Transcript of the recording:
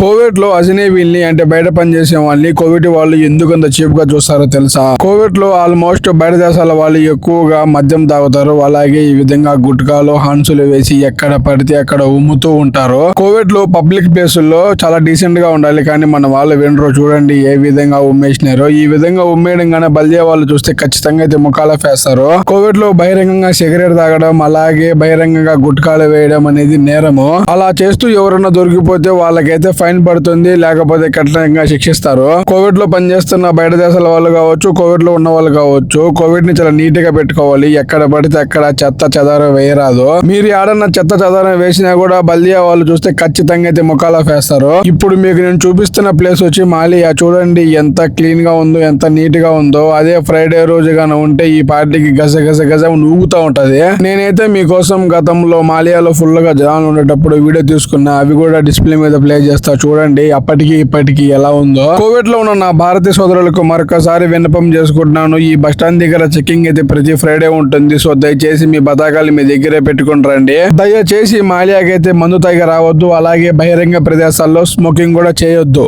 కోవిడ్లో అజనేబీల్ని అంటే బయట పనిచేసే వాళ్ళని కోవిడ్ వాళ్ళు ఎందుకు అంత చీప్గా చూస్తారో తెలుసా? కోవిడ్లో ఆల్మోస్ట్ బయట దేశాల వాళ్ళు ఎక్కువగా మద్యం తాగుతారు. అలాగే ఈ విధంగా గుట్కాలు హాన్సులు వేసి ఎక్కడ పడితే అక్కడ ఉమ్ముతూ ఉంటారు. కోవిడ్లో పబ్లిక్ ప్లేసుల్లో చాలా డీసెంట్గా ఉండాలి. కానీ మన వాళ్ళు వినరు. చూడండి ఏ విధంగా ఉమ్మేసినారో. ఈ విధంగా ఉమ్మేయడం గానే బలియే వాళ్ళు చూస్తే ఖచ్చితంగా అయితే ముఖాల వేస్తారు కోవిడ్లో బహిరంగంగా సిగరెట్ తాగడం అలాగే బహిరంగంగా గుట్కాలు వేయడం అనేది నేరము. అలా చేస్తూ ఎవరన్నా దొరికిపోతే వాళ్ళకైతే ఫైన్ పడుతుంది లేకపోతే కఠినంగా శిక్షిస్తారు. కోవిడ్లో పనిచేస్తున్న బయట దేశాల వాళ్ళు కావచ్చు కోవిడ్లో ఉన్న వాళ్ళు కావచ్చు కోవిడ్ని చాలా నీట్గా పెట్టుకోవాలి. ఎక్కడ పడితే అక్కడ చెత్త చెదారం వేయరాదు. మీరు ఆడన్న చెత్త చెదారం వేసినా కూడా బల్దియా వాళ్ళు చూస్తే ఖచ్చితంగా అయితే ముఖాలా వేస్తారు. ఇప్పుడు మీకు నేను చూపిస్తున్న ప్లేస్ వచ్చి మాలియా చూడండి ఎంత క్లీన్గా ఉందో ఎంత నీట్గా ఉందో. అదే ఫ్రైడే రోజు గాన ఉంటే ఈ పార్టీకి గజ గజ గజ ఊగుతా ఉంటది. నేనైతే మీకోసం గతంలో మాలియాలో ఫుల్గా జనాలు ఉండేటప్పుడు వీడియో తీసుకున్నా. అవి కూడా డిస్ప్లే మీద ప్లే చేస్తా చూడండి అప్పటికి ఇప్పటికి ఎలా ఉందో. కోవిడ్లో ఉన్న నా భారతీయ సోదరులకు మరొకసారి విన్నపం చేసుకుంటున్నాను. ఈ బస్ స్టాండ్ దగ్గర చెకింగ్ అయితే ప్రతి ఫ్రైడే ఉంటుంది. సో దయచేసి మీ బతాకాలు మీ దగ్గరే పెట్టుకుని రండి. దయచేసి మాలియాకైతే మందు తాగి రావద్దు. అలాగే బహిరంగ ప్రదేశాల్లో స్మోకింగ్ కూడా చేయొద్దు.